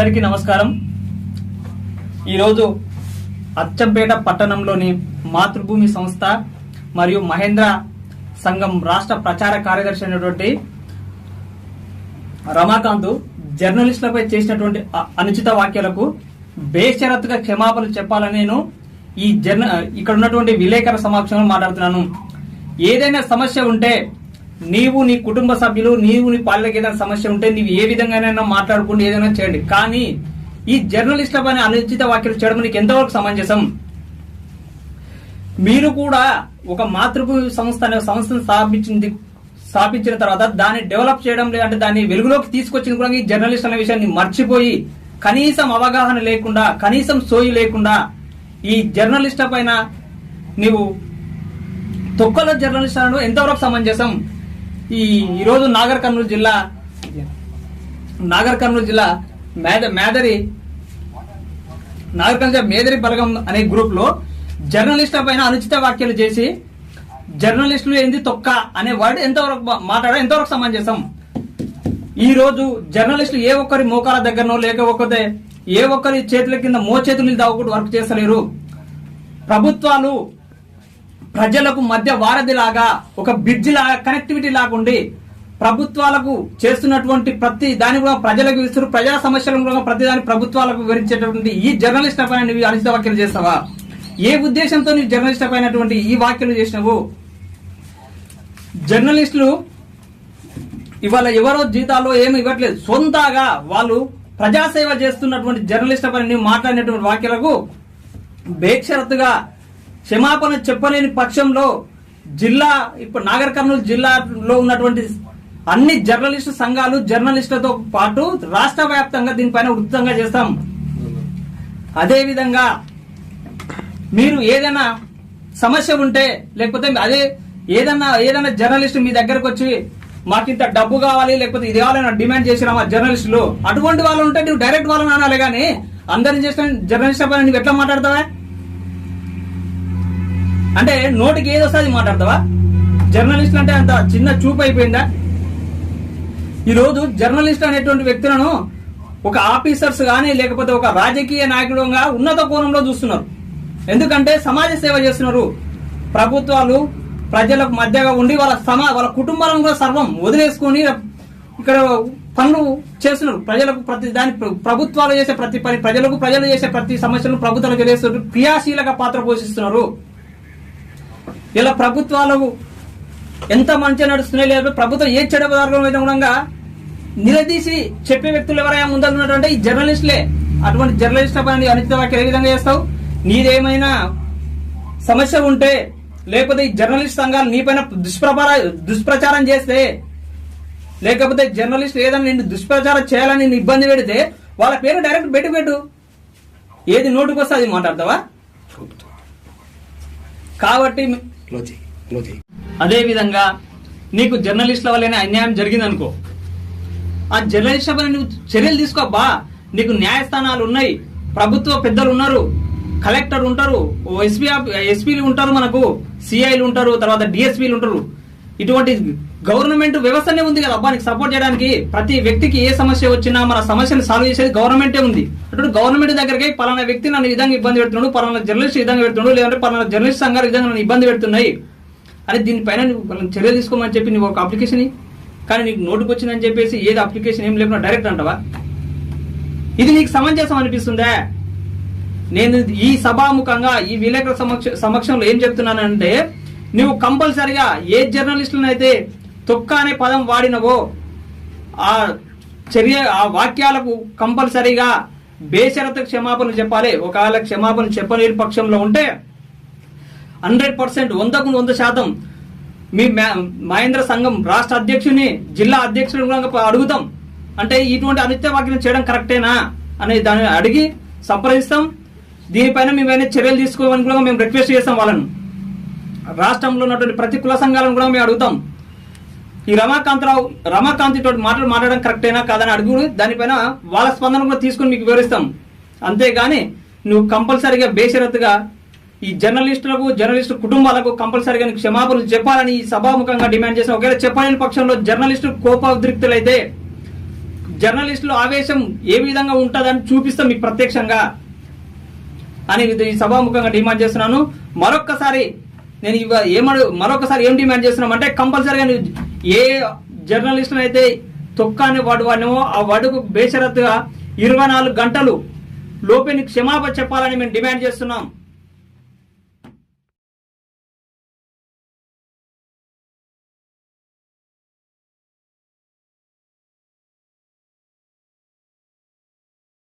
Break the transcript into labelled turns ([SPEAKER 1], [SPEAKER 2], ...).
[SPEAKER 1] అందరికీ నమస్కారం. ఈరోజు అచ్చంపేట పట్టణంలోని మాతృభూమి సంస్థ మరియు మహేంద్ర సంఘం రాష్ట్ర ప్రచార కార్యదర్శి అయినటువంటి రమాకాంత్ జర్నలిస్టులపై చేసినటువంటి అనుచిత వ్యాఖ్యలకు బేషరత్తుగా క్షమాపణలు చెప్పాలని నేను ఈ జర్న ఇక్కడ ఉన్నటువంటి విలేకరుల సమక్షంలో మాట్లాడుతున్నాను. ఏదైనా సమస్య ఉంటే నీవు నీ కుటుంబ సభ్యులు నీవు నీ పాలకి ఏదైనా సమస్య ఉంటే నీవు ఏ విధంగానైనా మాట్లాడుకుంటూ ఏదైనా చేయండి. కానీ ఈ జర్నలిస్టుల పైన అనుచిత వ్యాఖ్యలు చేయడం నీకు ఎంతవరకు సమంజసం? మీరు కూడా ఒక మాతృభూమి సంస్థ అనే సంస్థను స్థాపించింది స్థాపించిన తర్వాత దాన్ని డెవలప్ చేయడం లేదంటే దాన్ని వెలుగులోకి తీసుకొచ్చిన కూడా ఈ జర్నలిస్ట్ అనే విషయాన్ని మర్చిపోయి కనీసం అవగాహన లేకుండా కనీసం సోయి లేకుండా ఈ జర్నలిస్ట్ పైన నీవు తొక్కల జర్నలిస్ట్ ఎంతవరకు సమంజసం? ఈ ఈరోజు నాగర్ కర్నూలు జిల్లా నాగర్ కర్నూలు జిల్లా మేద మేదరి నాగర్ కర్నూలు మేదరి బలగం అనే గ్రూప్లో జర్నలిస్టుల పైన అనుచిత వ్యాఖ్యలు చేసి జర్నలిస్టులు ఏంది తొక్క అనే వర్డ్ ఎంతవరకు మా- ఎంతవరకు ఎంతవరకు సమంజసం ఈ రోజు జర్నలిస్టులు ఏ ఒక్కరి మోకాల దగ్గరనో లేకపోతే ఏ ఒక్కరి చేతుల కింద మోచేతులు దావకుండా వర్క్ చేస్తలేరు. ప్రభుత్వాలు ప్రజలకు మధ్య వారధిలాగా ఒక బ్రిడ్జ్ లాగా కనెక్టివిటీ లాగుండి ప్రభుత్వాలకు చేస్తున్నటువంటి ప్రతి దాని కూడా ప్రజలకు ఇస్తారు ప్రజల సమస్యలను కూడా ప్రతి దాని ప్రభుత్వాలకు వివరించేటటువంటి ఈ జర్నలిస్ట్ పైన నువ్వు అనుచిత వ్యాఖ్యలు చేస్తావా? ఏ ఉద్దేశంతో నువ్వు జర్నలిస్ట్ పైనటువంటి ఈ వ్యాఖ్యలు చేసినావు? జర్నలిస్టులు ఇవాళ ఎవరో జీతాల్లో ఏమి ఇవ్వట్లేదు. సొంతగా వాళ్ళు ప్రజాసేవ చేస్తున్నటువంటి జర్నలిస్ట్ పైన నువ్వు మాట్లాడినటువంటి వ్యాఖ్యలకు బేక్షరతుగా క్షమాపణ చెప్పలేని పక్షంలో జిల్లా ఇప్పుడు నాగర్ కర్నూలు జిల్లాలో ఉన్నటువంటి అన్ని జర్నలిస్టు సంఘాలు జర్నలిస్టులతో పాటు రాష్ట్ర వ్యాప్తంగా దీనిపైన వృత్తంగా చేస్తాం. అదేవిధంగా మీరు ఏదైనా సమస్య ఉంటే లేకపోతే అదే ఏదన్నా ఏదైనా జర్నలిస్ట్ మీ దగ్గరకు వచ్చి మాకింత డబ్బు కావాలి లేకపోతే ఇది కావాలని డిమాండ్ చేసినామా జర్నలిస్టులు అటువంటి వాళ్ళు ఉంటే నువ్వు డైరెక్ట్ వాళ్ళని అనాలి కానీ అందరిని చేసిన జర్నలిస్ట్ పైన నువ్వు ఎట్లా మాట్లాడతావా? అంటే నోటికి ఏది వస్తే అది మాట్లాడతావా? జర్నలిస్ట్ అంటే అంత చిన్న చూపు అయిపోయిందా? ఈరోజు జర్నలిస్ట్ అనేటువంటి వ్యక్తులను ఒక ఆఫీసర్స్ కానీ లేకపోతే ఒక రాజకీయ నాయకుడుగా ఉన్నత కోణంలో చూస్తున్నారు. ఎందుకంటే సమాజ సేవ చేస్తున్నారు. ప్రభుత్వాలు ప్రజలకు మధ్యగా ఉండి వాళ్ళ సమా వాళ్ళ కుటుంబాలను కూడా సర్వం వదిలేసుకొని ఇక్కడ పనులు చేస్తున్నారు. ప్రజలకు ప్రతి దాని ప్రభుత్వాలు చేసే ప్రతి పని ప్రజలకు ప్రజలు చేసే ప్రతి సమస్యలను ప్రభుత్వాలు తెలియస్తున్నారు క్రియాశీలక పాత్ర పోషిస్తున్నారు. ఇలా ప్రభుత్వాలకు ఎంత మంచిగా నడుస్తున్నాయి లేదా ప్రభుత్వం ఏ చెడు అయితే కూడా నిలదీసి చెప్పే వ్యక్తులు ఎవరైనా ముందున్నటువంటి ఈ జర్నలిస్టులే. అటువంటి జర్నలిస్టుల పైన అనుచిత వ్యాఖ్యలు ఏ విధంగా చేస్తావు? నీదేమైనా సమస్య ఉంటే లేకపోతే ఈ జర్నలిస్ట్ సంఘాలు నీపైన దుష్ప్రచార దుష్ప్రచారం చేస్తే లేకపోతే జర్నలిస్ట్ ఏదైనా నిన్ను దుష్ప్రచారం చేయాలని నిన్ను ఇబ్బంది పెడితే వాళ్ళ పేరు డైరెక్ట్ పెట్టి పెట్టు. ఏది నోటుకు వస్తే అది మాట్లాడతావా? కాబట్టి అదే విధంగా నీకు జర్నలిస్టుల వల్లనే అన్యాయం జరిగిందనుకో. ఆ జర్నలిస్టుల పైన నువ్వు చర్యలు తీసుకోబ్బా నీకు న్యాయస్థానాలు ఉన్నాయి. ప్రభుత్వ పెద్దలు ఉన్నారు. కలెక్టర్ ఉంటారు. ఎస్పీ ఎస్పీలు ఉంటారు మనకు. సిఐలు ఉంటారు. తర్వాత డిఎస్పీలు ఉంటారు. ఇటువంటి గవర్నమెంట్ వ్యవస్థనే ఉంది కదా అబ్బా. నీకు సపోర్ట్ చేయడానికి ప్రతి వ్యక్తికి ఏ సమస్య వచ్చినా మన సమస్యను సాల్వ్ చేసేది గవర్నమెంటే ఉంది. అటువంటి గవర్నమెంట్ దగ్గరికి పలానా వ్యక్తి నన్ను విధంగా ఇబ్బంది పెడుతున్నాడు పలానా జర్నలిస్ట్ విధంగా పెడుతున్నాడు లేదంటే పలానా జర్నలిస్ట్ సంఘాలు విధంగా నన్ను ఇబ్బంది పెడుతున్నాయి. అని దీనిపైన నువ్వు చర్యలు తీసుకోమని చెప్పి నువ్వు ఒక అప్లికేషన్ కానీ నీకు నోటుకు వచ్చిందని చెప్పేసి ఏది అప్లికేషన్ ఏం లేకుండా డైరెక్ట్ అంటావా? ఇది నీకు సమంజసం అనిపిస్తుందా? నేను ఈ సభాముఖంగా ఈ విలేకరుల సమక్ష సమక్షంలో ఏం చెప్తున్నానంటే నువ్వు కంపల్సరిగా ఏ జర్నలిస్టులను తొక్క అనే పదం వాడినవో ఆ చర్య ఆ వాక్యాలకు కంపల్సరిగా బేషరత క్షమాపణ చెప్పాలి. ఒకవేళ క్షమాపణ చెప్పలేని పక్షంలో ఉంటే హండ్రెడ్ పర్సెంట్ వందకు వంద శాతం మీ మహేంద్ర సంఘం రాష్ట్ర అధ్యక్షుని జిల్లా అధ్యక్షుని కూడా అడుగుతాం. అంటే ఇటువంటి అనిత్య వాక్యం చేయడం కరెక్టేనా అనే దాన్ని అడిగి సంప్రదిస్తాం. దీనిపైన మేము చర్యలు తీసుకోవాలని కూడా మేము రిక్వెస్ట్ చేస్తాం వాళ్ళను. రాష్ట్రంలో ఉన్నటువంటి ప్రతి కుల సంఘాలను కూడా మేము అడుగుతాం. ఈ రమాకాంతరావు రమాకాంత్ తోటి మాటలు మాట్లాడడం కరెక్టేనా కాదని అడుగుడు దానిపైన వాళ్ళ స్పందన కూడా తీసుకొని మీకు వివరిస్తాం. అంతేగాని నువ్వు కంపల్సరిగా బేషరత్తుగా ఈ జర్నలిస్టులకు జర్నలిస్టు కుటుంబాలకు కంపల్సరిగా నీకు క్షమాపణలు చెప్పాలని ఈ సభాముఖంగా డిమాండ్ చేసిన ఒకవేళ చెప్పలేని పక్షంలో జర్నలిస్టులు కోపోద్రిక్తులైతే జర్నలిస్టులు ఆవేశం ఏ విధంగా ఉంటుందని చూపిస్తాం మీకు ప్రత్యక్షంగా అని ఈ సభాముఖంగా డిమాండ్ చేస్తున్నాను. మరొక్కసారి నేను ఇవ ఏమడు మరొకసారి ఏం డిమాండ్ చేస్తున్నాం అంటే కంపల్సరీగా నువ్వు ఏ జర్నలిస్ట్ అయితే తొక్కాని వాడు వాడినో ఆ వాడుకు బేషరత్తుగా ఇరవై నాలుగు గంటలు లోపే క్షమాపణ చెప్పాలని మేము డిమాండ్ చేస్తున్నాం.